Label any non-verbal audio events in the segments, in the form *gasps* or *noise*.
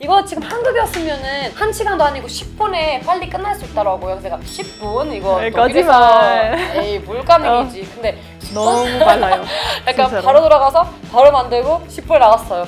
이거 지금 한국이었으면은 한 시간도 아니고 10분에 빨리 끝날 수 있더라고요. 그래서 제가 10분 이거 에이, 독일에서 거짓말. 에이 물가맹이지. 근데 10분? 너무 빨라요. *laughs* 약간 진짜로. 바로 들어가서 바로 만들고 10분에 나왔어요.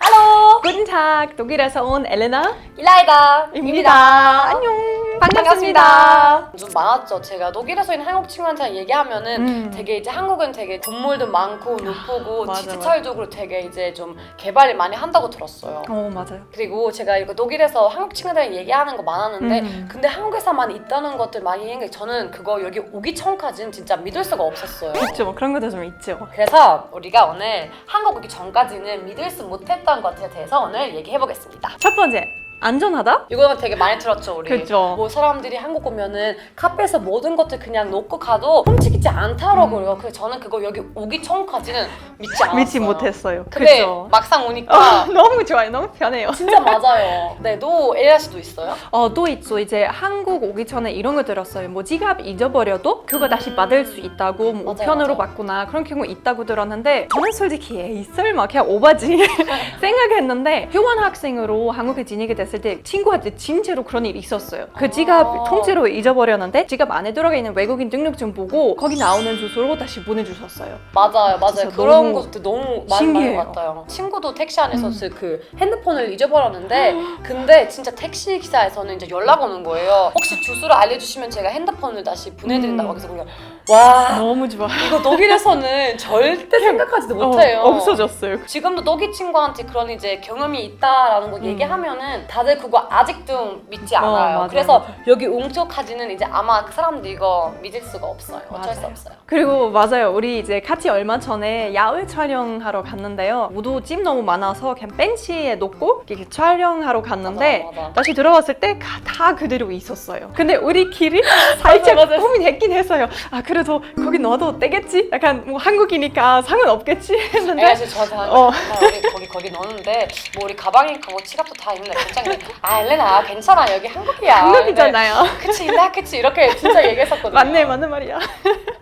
할로 Guten Tag, 독일에서 온 엘레나입니다. 일라이다입니다. 안녕. 반갑습니다. 좀 많았죠. 제가 독일에서 있는 한국 친구한테 얘기하면은 음. 되게 이제 한국은 되게 건물도 많고 높고 맞아, 디지털적으로 되게 이제 좀 개발을 많이 한다고 들었어요. 어 맞아요. 그리고 제가 이거 독일에서 한국 친구들이랑 얘기하는 거 많았는데 음. 근데 한국에서만 있다는 것들 많이 있는 게 저는 그거 여기 오기 전까지는 진짜 믿을 수가 없었어요. 있죠, 뭐 그런 것도 좀 있죠. 그래서 우리가 오늘 한국 오기 전까지는 믿을 수 못했던 것에 대해서 오늘 얘기해 보겠습니다. 첫 번째, 안전하다? 이거는 되게 많이 들었죠 우리. 그죠. 뭐 사람들이 한국 오면은 카페에서 모든 것들 그냥 놓고 가도 훔치지 않다라고요. 그래서 저는 그거 여기 오기 전까지는 믿지 않았어요. 음. 믿지 못했어요. 근데 그죠. 막상 오니까 어, *laughs* 너무 좋아요. 너무 편해요. 진짜 *laughs* 맞아요. 네, 너 에리아 씨도 있어요? 어, 또 있죠. 이제 한국 오기 전에 이런 거 들었어요. 뭐 지갑 잊어버려도 그거 다시 받을 수 있다고 뭐 맞아요, 우편으로 맞아요. 받거나 그런 경우 있다고 들었는데 저는 솔직히 에이 설마 그냥 오바지 *laughs* 생각했는데 교환 학생으로 한국에 지내게 됐을 때 친구한테 진짜로 그런 일이 있었어요. 그 지갑 아. 통째로 잊어버렸는데 지갑 안에 들어가 있는 외국인 등록증 보고 거기 나오는 주소로 다시 보내주셨어요. 맞아요, 맞아요. 진짜 그런 너무 것도 너무 많은 신기해요. 것 같아요. 친구도 택시 안에서 음. 그 핸드폰을 잊어버렸는데, 근데 진짜 택시 기사에서는 이제 연락 오는 거예요. 혹시 주소를 알려주시면 제가 핸드폰을 다시 보내드린다고 음. 그래서 그냥 와 너무 좋아. 이거 독일에서는 *laughs* 절대 생각하지도 못해요. 어, 없어졌어요. 지금도 독일 친구한테 그런 이제 경험이 있다라는 거 음. 얘기하면은 다들 그거 아직도 믿지 어, 않아요. 맞아요, 그래서. 여기 옹쪽까지는 이제 아마 그 사람들 이거 믿을 수가 없어요. 어쩔 수 맞아요. 없어요. 그리고 맞아요. 우리 이제 같이 얼마 전에 야외 촬영하러 갔는데요. 모두 찜 너무 많아서 그냥 벤치에 놓고 이렇게 촬영하러 갔는데 맞아, 맞아. 다시 들어왔을 때 다 그대로 있었어요. 근데 우리끼리 *laughs* 살짝 맞아, 맞아. 고민했긴 했어요. 아 그래도 거기 넣어도 되겠지? 약간 뭐 한국이니까 상관없겠지 했는데 지금 저한테 하는 어. 어. 우리 거기 거기 넣었는데 뭐 우리 가방에 뭐 지갑도 다 있는데 괜찮네. 아 엘레나 괜찮아 여기 한국이야. 한국이잖아요. 근데 그치 일라 그치 이렇게 진짜 얘기했었거든요. 맞네 맞는 말이야.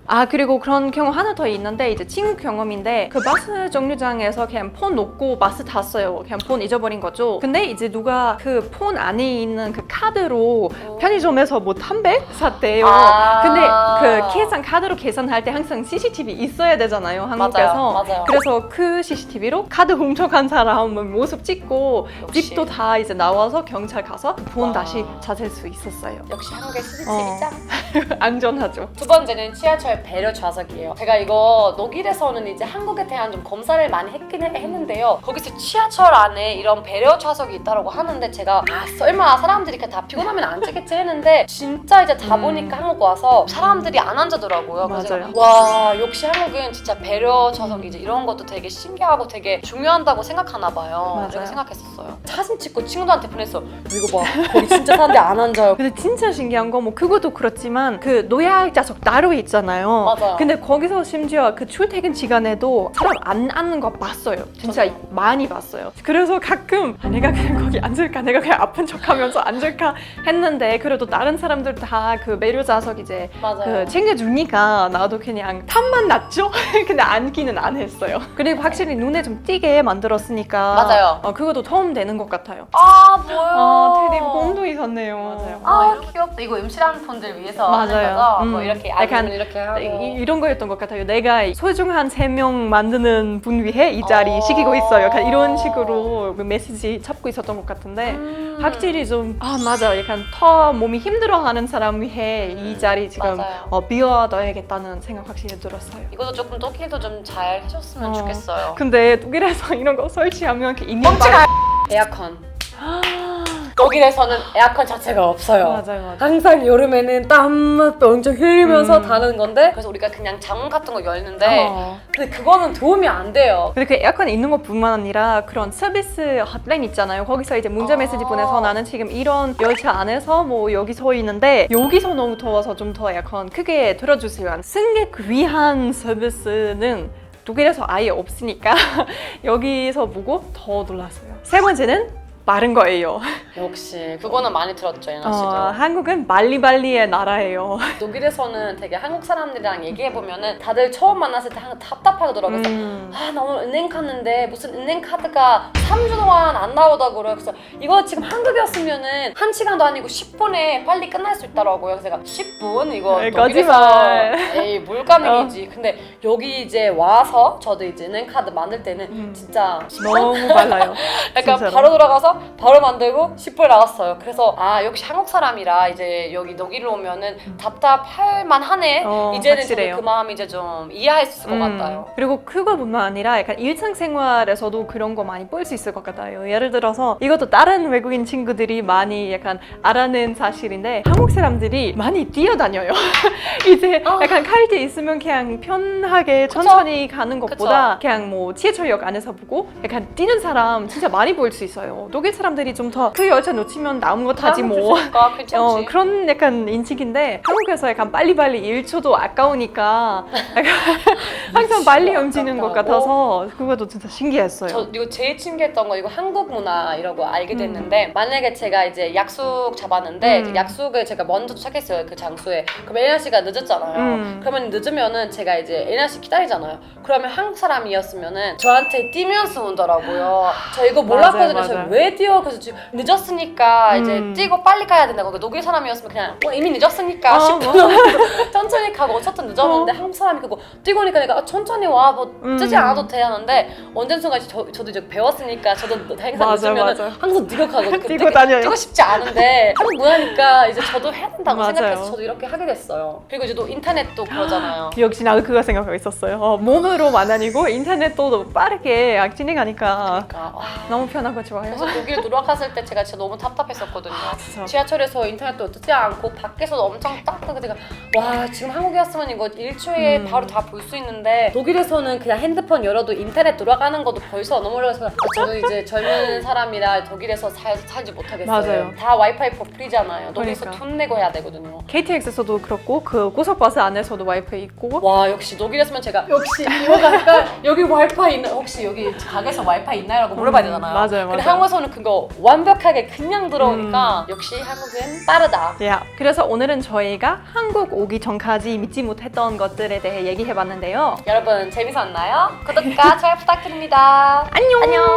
아 그리고 그런 경우 하나 더 있는데 이제 친구 경험인데 그 버스 정류장에서 그냥 폰 놓고 버스 탔어요. 그냥 폰 잊어버린 거죠. 근데 이제 누가 그 폰 안에 있는 그 카드로 편의점에서 뭐 담배 샀대요. 아. 근데 그 계산 카드로 계산할 때 항상 CCTV 있어야 되잖아요 한국에서. 맞아요, 맞아요. 그래서 그 CCTV로 카드 훔쳐간 사람 모습 찍고 역시. 집도 다 이제 나와서 경찰 가서 폰 와. 다시 찾을 수 있었어요. 역시 한국의 CCTV 어. 짱. *laughs* 안전하죠. 두 번째는 지하철 배려 좌석이에요. 제가 이거 독일에서는 이제 한국에 대한 좀 검사를 많이 했긴 해- 했는데요. 거기서 지하철 안에 이런 배려 좌석이 있다고 하는데 제가 아 설마 사람들이 이렇게 다 피곤하면 앉겠지 했는데 진짜 이제 다 음. 보니까 한국 와서 사람들이 안 앉아더라고요. 맞아요. 제가 와 역시 한국은 진짜 배려 좌석 이제 이런 것도 되게 신기하고 되게 중요한다고 생각하나 봐요. 맞아요. 이렇게 생각했었어요. 사진 찍고 친구들한테 보냈어. 이거 봐 *laughs* 거기 진짜 사람들이 안 앉아요. 근데 진짜 신기한 거뭐 그것도 그렇지만 그 노약 좌석 따로 있잖아요. 맞아요. 근데 거기서 심지어 그 출퇴근 시간에도 사람 안 앉는 거 봤어요. 진짜 맞아요. 많이 봤어요. 그래서 가끔 아, 내가 그냥 거기 앉을까, 내가 그냥 아픈 척하면서 앉을까 했는데 그래도 다른 사람들 다 그 매료 좌석 이제 맞아요. 그 챙겨주니까 나도 그냥 탐만 났죠. *laughs* 근데 앉기는 안 했어요. 그리고 확실히 눈에 좀 띄게 만들었으니까 맞아요. 어, 그것도 도움 되는 것 같아요. 아 뭐야? 아 테디 봄도 있었네요. 맞아요. 아 귀엽다. 이거 음실하는 분들 위해서 하는 맞아요. 거죠? 뭐 음. 이렇게 약간 약간 이렇게. 이, 이런 거였던 것 같아요. 내가 소중한 세 명 만드는 분 위해 이 자리 어. 시키고 있어요. 약간 이런 식으로 그 메시지 잡고 있었던 것 같은데 음. 확실히 좀 아 맞아. 약간 더 몸이 힘들어하는 사람 위해 이 자리 지금 맞아요. 어, 비워둬야겠다는 생각 확실히 들었어요. 이것도 조금 독일도 좀 잘 해줬으면 어. 좋겠어요. 근데 독일에서 *laughs* 이런 거 설치하면 그 인명 뻥치가 *laughs* 에어컨. *laughs* 독일에서는 에어컨 자체가 없어요. 맞아요, 맞아요. 항상 여름에는 땀 엄청 흘리면서 음. 다는 건데 그래서 우리가 그냥 창문 같은 거 열는데 어. 근데 그거는 도움이 안 돼요. 근데 그 에어컨 있는 것뿐만 아니라 그런 서비스 핫라인 있잖아요. 거기서 이제 문자 아. 메시지 보내서 나는 지금 이런 열차 안에서 뭐 여기 서 있는데 여기서 너무 더워서 좀 더 에어컨 크게 틀어주세요. 승객 위한 서비스는 독일에서 아예 없으니까 *laughs* 여기서 보고 더 놀랐어요. 세 번째는 빠른 거예요. 역시 그거는 많이 들었죠 예나 씨도. 어, 한국은 말리말리의 나라예요. 독일에서는 되게 한국 사람들이랑 얘기해 보면은 다들 처음 만났을 때 항상 답답하더라고요. 그래서 음. 아, 나 오늘 은행 갔는데 무슨 은행 카드가 3주 동안 안 나오다고 그래요. 그래서 이거 지금 한국이었으면은 한 시간도 아니고 10분에 빨리 끝날 수 있더라고요. 그래서 제가 10분 이거 에이, 독일에서 거짓말. 에이 물가맹이지. 근데 여기 이제 와서 저도 이제 은행 카드 만들 때는 음. 진짜 너무 빨라요. *laughs* 약간 진짜로. 바로 돌아가서 바로 만들고 10분 나갔어요. 그래서 아 역시 한국 사람이라 이제 여기 독일로 오면은 답답할 만하네. 어, 이제는 확실해요. 저도 그 마음 이제 좀 이해할 수 있을 것 음, 같아요. 그리고 그거뿐만 아니라 약간 일상생활에서도 그런 거 많이 볼 수 있을 것 같아요. 예를 들어서 이것도 다른 외국인 친구들이 많이 약간 알아낸 사실인데 한국 사람들이 많이 뛰어다녀요. *laughs* 이제 아. 약간 칼때 있으면 그냥 편하게? 천천히 가는 것보다 그냥 뭐 지하철역 안에서 보고 약간 뛰는 사람 진짜 많이 볼 수 있어요. 독일 사람들이 좀 더그 열차 놓치면 다음 거 타지 뭐. *laughs* 어, 그런 약간 인식인데 한국에서 약간 빨리빨리 1초도 아까우니까 *laughs* 항상 빨리 움직이는 것 같아서 그것도 진짜 신기했어요. 저 이거 제일 신기했던 거 이거 한국 문화 이라고 알게 음. 됐는데 만약에 제가 이제 약속 잡았는데 음. 약속을 제가 먼저 도착했어요 그 장소에 그럼 에나 씨가 늦었잖아요 음. 그러면 늦으면은 제가 이제 에나 씨 기다리잖아요 그러면 한국 사람이었으면은 저한테 뛰면서 오더라고요 저 이거 몰랐거든요 맞아요, 저 맞아요. 왜 뛰어 그래서 지금 늦었으니까 이제 음. 뛰고 빨리 가야 된다고 그러니까 독일 사람이었으면 그냥 어, 이미 늦었으니까 어, 10분 뭐. *laughs* 천천히 가고 어쨌든 늦었는데 한국 사람이 그거 뛰고 오니까 내가 아, 천천히 와 뭐 음. 뜨지 않아도 돼 하는데 언젠 순간 저, 저도 이제 배웠으니까 저도 행사 맞아, 늦으면 맞아. 항상 *laughs* 그 뛰고 다녀요. 뛰고 싶지 않은데 한국 문화니까 이제 저도 해야 된다고 맞아요. 생각해서 저도 이렇게 하게 됐어요 그리고 이제 또 인터넷도 그러잖아요 *gasps* 역시 나도 그거 생각하고 있었어요. 어, 몸으로만 아니고 인터넷도 빠르게 약 진행하니까 그러니까 와, 너무 편하고 좋아요. 그래서 독일 누락 갔을 때 제가 진짜 너무 답답했었거든요. 진짜. 지하철에서 인터넷도 뜨지 않고 밖에서도 엄청 따뜻하게 제가 와 지금 한국이었으면 이거 일초에 음. 바로 다 볼 수 있는데 독일에서는 그냥 핸드폰 열어도 인터넷 돌아가는 것도 벌써 너무 어려워서 저도 이제 젊은 사람이라 독일에서 살, 살지 못하겠어요. 맞아요. 다 와이파이 포프리잖아요. 독일에서 그러니까. 돈 내고 해야 되거든요. KTX에서도 그렇고 그 고속버스 안에서도 와이파이 있고. 와 역시 독일에서면 제가 역시. *laughs* 이거 가니까? 여기 와이파이 있나? 혹시 여기 가게에서 와이파이 있나요라고 물어봐야 음, 되잖아요. 맞아요, 근데 맞아요. 한국에서는 그거 완벽하게 그냥 들어오니까 역시 한국은 빠르다 야, 그래서 오늘은 저희가 한국 오기 전까지 믿지 못했던 것들에 대해 얘기해봤는데요. 여러분 재밌었나요? 구독과 좋아요 부탁드립니다. 안녕. 안녕.